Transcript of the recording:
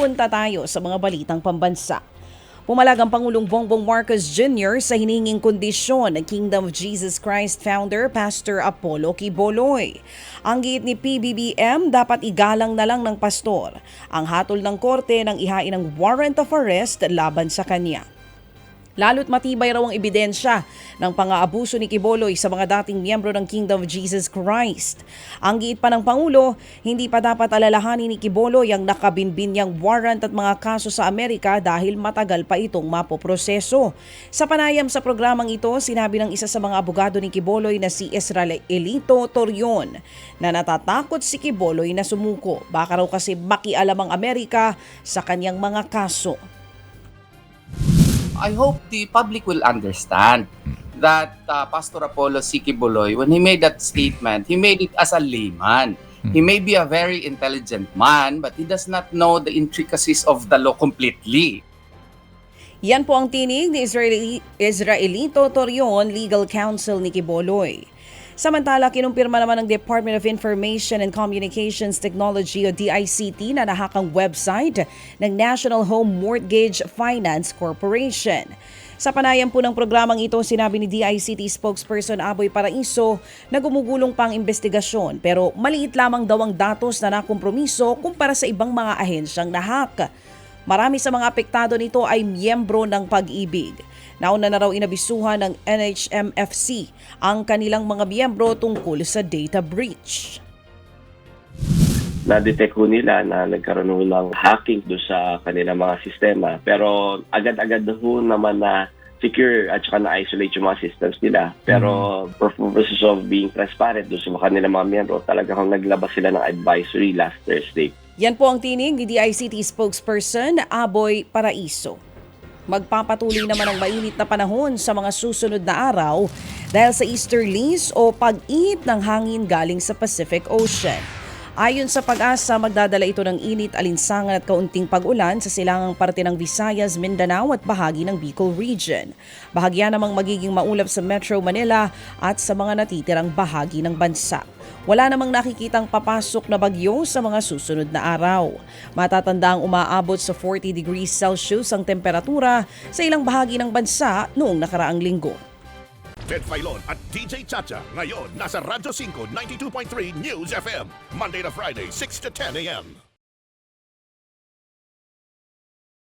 punta tayo sa mga balitang pambansa. Pumalag ang Pangulong Bongbong Marcos Jr. sa hininging kondisyon ng Kingdom of Jesus Christ founder Pastor Apollo Quiboloy. Ang giit ni PBBM dapat igalang na lang ng pastor ang hatol ng korte ng ihain ng warrant of arrest laban sa kanya. Lalo't matibay raw ang ebidensya ng pang-aabuso ni Kiboloy sa mga dating miyembro ng Kingdom of Jesus Christ. Ang giit pa ng Pangulo, hindi pa dapat alalahanin ni Kiboloy ang nakabinbin niyang warrant at mga kaso sa Amerika dahil matagal pa itong mapoproseso. Sa panayam sa programang ito, sinabi ng isa sa mga abogado ni Kiboloy na si Israelito Torion na natatakot si Kiboloy na sumuko. Baka raw kasi makialam ang Amerika sa kanyang mga kaso. I hope the public will understand that uh, Pastor Apollo Sikibuloy, when he made that statement, he made it as a layman. He may be a very intelligent man, but he does not know the intricacies of the law completely. Yan po ang tinig ni Israeli, Israelito Torion, Legal Counsel ni Kiboloy. Samantala, kinumpirma naman ng Department of Information and Communications Technology o DICT na nahakang website ng National Home Mortgage Finance Corporation. Sa panayam po ng programang ito, sinabi ni DICT spokesperson Aboy Paraiso na gumugulong pang investigasyon pero maliit lamang daw ang datos na nakompromiso kumpara sa ibang mga ahensyang nahak. Marami sa mga apektado nito ay miyembro ng pag-ibig. Nauna na raw inabisuhan ng NHMFC ang kanilang mga miyembro tungkol sa data breach. na-detect ho nila na nagkaroon ng hacking do sa kanilang mga sistema. Pero agad-agad ho naman na secure at saka na-isolate yung mga systems nila. Pero for purposes of being transparent do sa kanilang mga miyembro, talaga kung naglabas sila ng advisory last Thursday. Yan po ang tinig ni DICT spokesperson Aboy Paraiso. Magpapatuloy naman ang mainit na panahon sa mga susunod na araw dahil sa easterlies o pag-ihip ng hangin galing sa Pacific Ocean. Ayon sa pag-asa, magdadala ito ng init, alinsangan at kaunting pag-ulan sa silangang parte ng Visayas, Mindanao at bahagi ng Bicol Region. Bahagya namang magiging maulap sa Metro Manila at sa mga natitirang bahagi ng bansa. Wala namang nakikitang papasok na bagyo sa mga susunod na araw. Matatanda ang umaabot sa 40 degrees Celsius ang temperatura sa ilang bahagi ng bansa noong nakaraang linggo. Ted Filon at DJ Chacha. Ngayon, nasa Radyo 5, 92.3 News FM. Monday to Friday, 6 to 10 a.m.